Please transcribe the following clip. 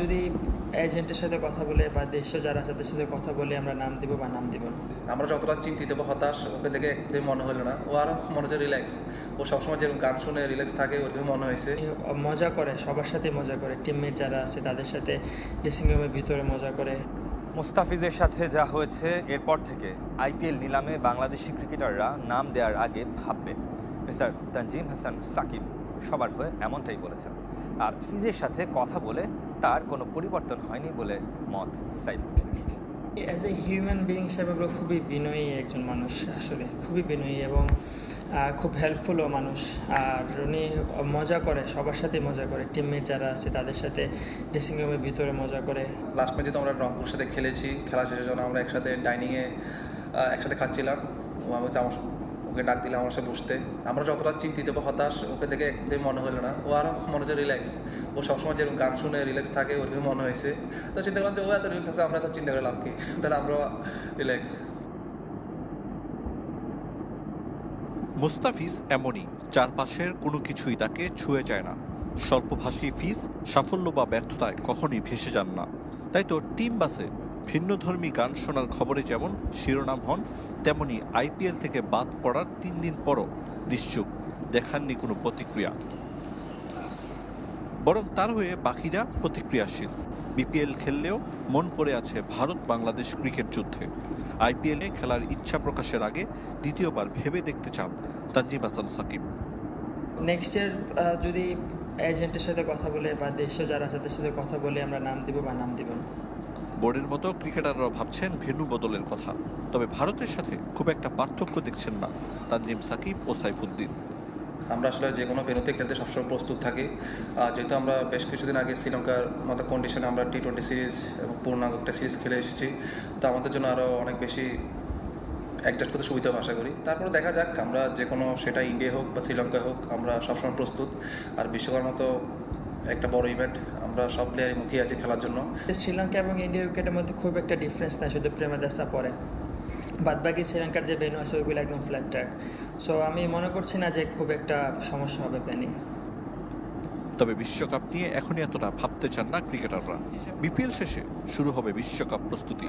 যদি এজেন্টের সাথে কথা বলে বা দেশীয় যারা আছে তাদের সাথে কথা বলে আমরা নাম দিব বা নাম দিব আমরা যতটা চিন্তিত বা হতাশ ওকে দেখে একদমই মনে হলো না। ও আরও মনে হচ্ছে রিল্যাক্স ও সবসময় যেরকম গান শুনে রিল্যাক্স থাকে ওরকম মনে হয়েছে। মজা করে সবার সাথে মজা করে। টিমমেট যারা আছে তাদের সাথে ড্রেসিং রুমের ভিতরে মজা করে। মুস্তাফিজের সাথে যা হয়েছে এরপর থেকে আইপিএল নিলামে বাংলাদেশি ক্রিকেটাররা নাম দেওয়ার আগে ভাববে। মিস্টার তানজিম হাসান সাকিব। সবার হয়ে এমনটাই বলেছেন। আর ফিজের সাথে কথা বলে তার কোনো পরিবর্তন হয়নি বলে মত সাইফুলের অ্যাজ এ হিউম্যান বিং হিসাবে খুবই বিনয়ী একজন মানুষ আসলে খুবই বিনয়ী এবং খুব হেল্পফুলও মানুষ। আর উনি মজা করে সবার সাথে মজা করে। টিমমেট যারা আছে তাদের সাথে ড্রেসিং রুমের ভিতরে মজা করে। লাস্ট ম্যাচে তো আমরা রংপুর সাথে খেলেছি খেলা শেষের জন্য আমরা একসাথে ডাইনিংয়ে একসাথে খাচ্ছিলাম। আমার ওকে ডাক দিলাম আমার সাথে বসতে। আমরা যতটা চিন্তিত বা হতাশ, ওকে দেখে একদমই মনে হলো না। ও আরও মনে হচ্ছে রিল্যাক্স ও সবসময় যেরকম গান শুনে রিল্যাক্স থাকে ওরকম মনে হয়েছে। তো চিন্তা করলাম যে, ও এত রিল্যাক্স আছে, আমরা এত চিন্তা করে লাভ কি? তাহলে আমরা রিল্যাক্স মুস্তাফিজ এমনই, চারপাশের কোনো কিছুই তাকে ছুঁয়ে যায় না। স্বল্পভাষী ফিজ, সাফল্য বা ব্যর্থতায় কখনই ভেসে যান না। তাই তো টিম বাসে ভিন্নধর্মী গান শোনার খবরে যেমন শিরোনাম হন, তেমনি আইপিএল থেকে বাদ পড়ার তিন দিন পরও নিশ্চুপ। দেখাননি কোনো প্রতিক্রিয়া। বরং তার হয়ে বাকিরা প্রতিক্রিয়াশীল। বিপিএল খেললেও মন পড়ে আছে ভারত বাংলাদেশ ক্রিকেট যুদ্ধে। আইপিএলে খেলার ইচ্ছা প্রকাশের আগে দ্বিতীয়বার ভেবে দেখতে চান তানজিম হাসান সাকিব। নেক্সট ইয়ার যদি এজেন্টের সাথে কথা বলে বা দেশীয় যারা আছে, তাদের সাথে কথা বলে আমরা নাম দিব বা নাম দিব না। বোর্ডের মতো ক্রিকেটাররাও ভাবছেন ভেন্যু বদলের কথা। তবে ভারতের সাথে খুব একটা পার্থক্য দেখছেন না তানজিম সাকিব ও সাইফুদ্দিন। আমরা আসলে যে কোনো ভেনুতে খেলতে সবসময় প্রস্তুত থাকি। আর যেহেতু আমরা বেশ কিছুদিন আগে শ্রীলঙ্কার মতো কন্ডিশনে আমরা টি টোয়েন্টি সিরিজ এবং পূর্ণাঙ্গ একটা সিরিজ খেলে এসেছি। তো আমাদের জন্য আরও অনেক বেশি অ্যাডজাস্ট করতে সুবিধা আশা করি। তারপরে দেখা যাক, আমরা যে কোনো সেটা ইন্ডিয়া হোক বা শ্রীলঙ্কা হোক, আমরা সবসময় প্রস্তুত। আর বিশ্বকার মতো একটা বড় ইভেন্ট আমরা সব প্লেয়ারই মুখিয়ে আছি খেলার জন্য। শ্রীলঙ্কা এবং ইন্ডিয়া উইকেটের মধ্যে খুব একটা ডিফারেন্স নাই শুধু প্রেমাদাসা পরে। বাদবাকি শ্রীলঙ্কার যে ভেনু আছে ওইগুলো একদম ফ্ল্যাট ট্র্যাক সো আমি মনে করছি না যে খুব একটা সমস্যা হবে প্ল্যানিং। তবে বিশ্বকাপ নিয়ে এখনই এতটা ভাবতে চান না ক্রিকেটাররা। বিপিএল শেষে শুরু হবে বিশ্বকাপ প্রস্তুতি।